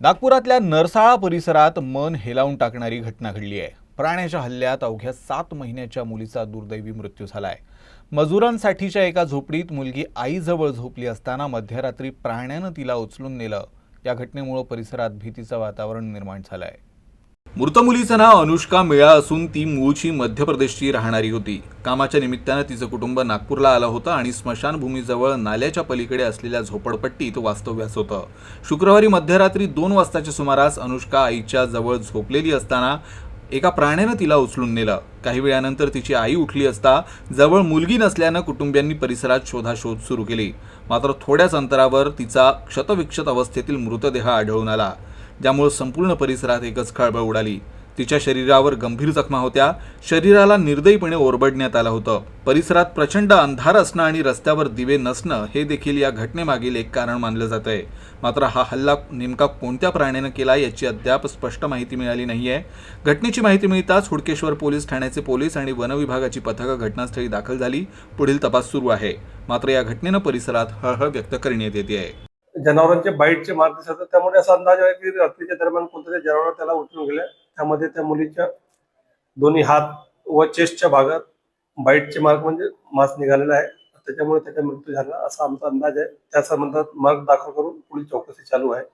नागपुरातल्या नरसाळा परिसरात मन हेलावून टाकणारी घटना घडली आहे. प्राण्याच्या हल्ल्यात अवघ्या सात महिन्याच्या मुलीचा दुर्दैवी मृत्यू झाला आहे मजुरांसाठीच्या एका झोपडीत मुलगी आईजवळ झोपली असताना मध्यरात्री प्राण्यानं तिला उचलून नेलं. या घटनेमुळे परिसरात भीतीचं वातावरण निर्माण झालं आहे मृत मुलीचं नाव अनुष्का मिळा असून ती मूळची मध्य प्रदेशची राहणारी होती. कामाच्या निमित्तानं तिचं कुटुंब नागपूरला आलं होतं आणि स्मशानभूमीजवळ नाल्याच्या पलीकडे असलेल्या झोपडपट्टीत वास्तव्यास होतं. शुक्रवारी मध्यरात्री दोन वाजताच्या सुमारास अनुष्का आईच्या जवळ झोपलेली असताना एका प्राण्यानं तिला उचलून नेलं. काही वेळानंतर तिची आई उठली असता जवळ मुलगी नसल्यानं कुटुंबियांनी परिसरात शोधाशोध सुरू केली. मात्र थोड्याच अंतरावर तिचा क्षतविक्षत अवस्थेतील मृतदेह आढळून आला. ज्यामुळे संपूर्ण परिसरात एकच खळबळ उडाली. तिच्या शरीरावर गंभीर जखमा होत्या. शरीराला निर्दयीपणे ओरबडण्यात आलं होतं. परिसरात प्रचंड अंधार असणं आणि रस्त्यावर दिवे नसणं हे देखील या घटनेमागील एक कारण मानलं जात आहे मात्र हा हल्ला नेमका कोणत्या प्राण्यानं केला याची अद्याप स्पष्ट माहिती मिळाली नाही आहे घटनेची माहिती मिळताच हुडकेश्वर पोलीस ठाण्याचे पोलीस आणि वनविभागाची पथकं घटनास्थळी दाखल झाली. पुढील तपास सुरू आहे. मात्र या घटनेनं परिसरात हळहळ व्यक्त करण्यात येते आहे जनावरांचे बाईटचे मार्ग दिसत होते. त्यामुळे असा अंदाज आहे की रात्रीच्या दरम्यान कोणत्या जनावर त्याला उचलून गेले. त्यामध्ये त्या मुलीच्या दोन्ही हात व चेस्टच्या भागात बाईटचे मार्ग म्हणजे मांस निघालेला आहे. त्याच्यामुळे त्याचा मृत्यू झाला असा आमचा अंदाज आहे. त्या संबंधात मार्ग दाखल करून पुढील चौकशी चालू आहे.